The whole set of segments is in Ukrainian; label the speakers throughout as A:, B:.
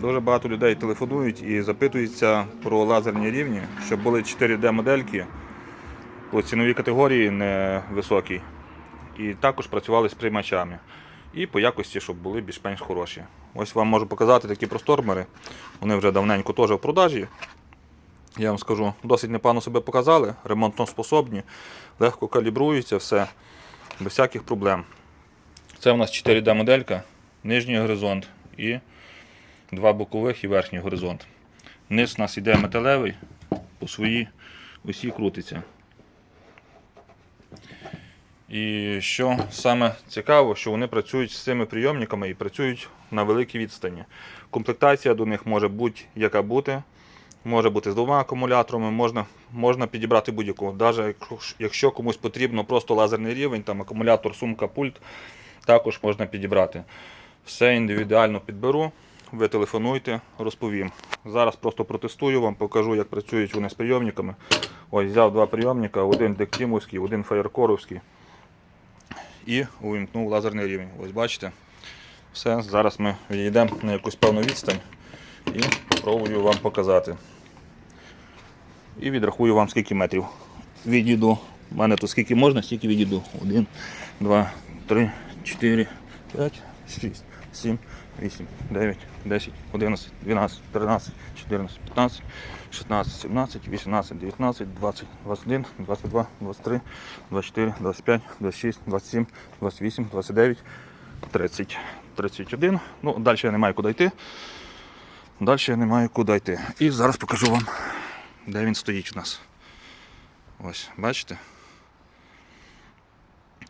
A: Дуже багато людей телефонують і запитуються про лазерні рівні, щоб були 4D-модельки по ціновій категорії невисокій. І також працювали з приймачами. І по якості, щоб були більш-менш хороші. Ось вам можу показати такі простормери. Вони вже давненько теж в продажі. Я вам скажу, досить непогано себе показали, ремонтно способні, легко калібруються, все, без всяких проблем. Це у нас 4D-моделька, нижній горизонт і два бокових і верхній горизонт. Низ у нас йде металевий, по своїй усі крутиться. І що саме цікаво, що вони працюють з цими прийомниками і працюють на великій відстані. Комплектація до них може будь-яка бути. Може бути з двома акумуляторами, можна можна підібрати будь-яку. Навіть якщо комусь потрібно просто лазерний рівень, там акумулятор, сумка, пульт, також можна підібрати. Все індивідуально підберу ви телефонуйте, розповім. Зараз просто протестую вам, покажу, як працюють вони з прийомниками. Ось, взяв два прийомника, один Дектімовський, один фаєркоровський. І увімкнув лазерний рівень. Ось бачите. Все, зараз ми відійдемо на якусь певну відстань і спробую вам показати. І відрахую вам скільки метрів. Відійду. У мене тут скільки можна, стільки відійду. Один, два, три, 4, 5, 6, 7, 8, 9, 10, 11, 12, 13, 14, 15, 16, 17, 18, 19, 20, 21, 22, 23, 24, 25, 26, 27, 28, 29, 30, 31. Ну, Далі я не маю куди йти. Далі я не маю куди йти. І зараз покажу вам, де він стоїть у нас. Ось, бачите?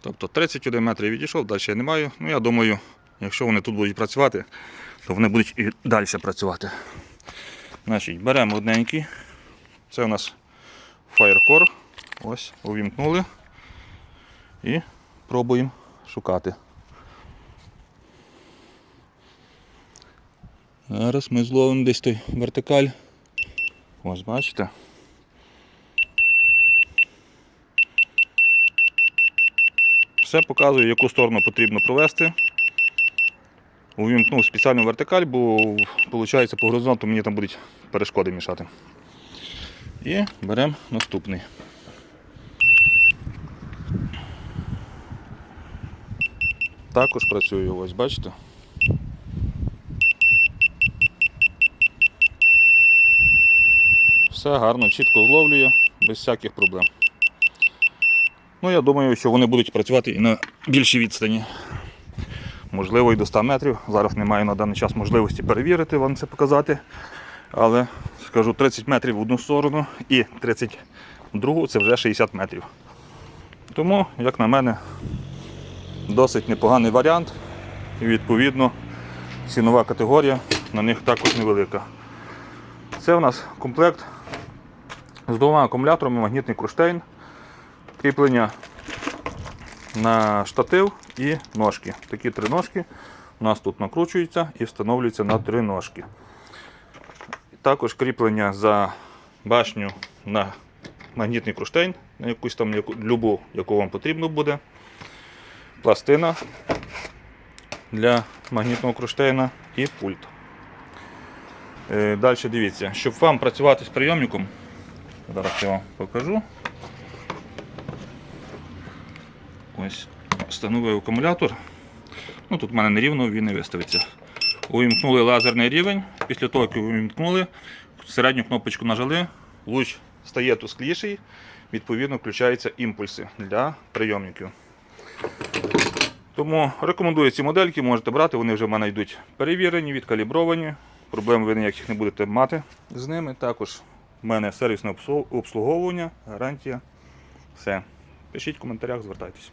A: Тобто 31 метрів відійшов, далі я не маю. Ну, я думаю. Якщо вони тут будуть працювати, то вони будуть і далі працювати. Значить, Беремо одненький. Це у нас фаєркор. Ось, увімкнули і пробуємо шукати. Зараз ми зловимо десь той вертикаль. Ось бачите. Все показує, яку сторону потрібно провести увімкнув спеціальну вертикаль, бо виходить, по горизонту мені там будуть перешкоди мішати. І беремо наступний. Також працює ось, бачите? Все гарно, чітко зловлює, без всяких проблем. Ну, я думаю, що вони будуть працювати і на більшій відстані можливо і до 100 метрів. Зараз немає на даний час можливості перевірити, вам це показати. Але скажу 30 метрів в одну сторону і 30 в другу це вже 60 метрів. Тому, як на мене, досить непоганий варіант. І відповідно цінова категорія на них також невелика. Це у нас комплект з двома акумуляторами магнітний круштейн, кріплення на штатив і ножки. Такі три ножки у нас тут накручуються і встановлюються на три ножки. Також кріплення за башню на магнітний круштейн, на якусь там любу, яку вам потрібно буде. Пластина для магнітного круштейна і пульт. Е, Далі дивіться, щоб вам працювати з прийомником, зараз я вам покажу. Ось встановив акумулятор. Ну, Тут в мене нерівно, він не виставиться. Увімкнули лазерний рівень, після того, як увімкнули, середню кнопочку нажали, луч стає тускліший, відповідно, включаються імпульси для прийомників. Тому рекомендую ці модельки, можете брати, вони вже в мене йдуть перевірені, відкалібровані. Проблем ви ніяких не будете мати з ними. Також в мене сервісне обслуговування, гарантія. Все. Пишіть в коментарях, звертайтеся.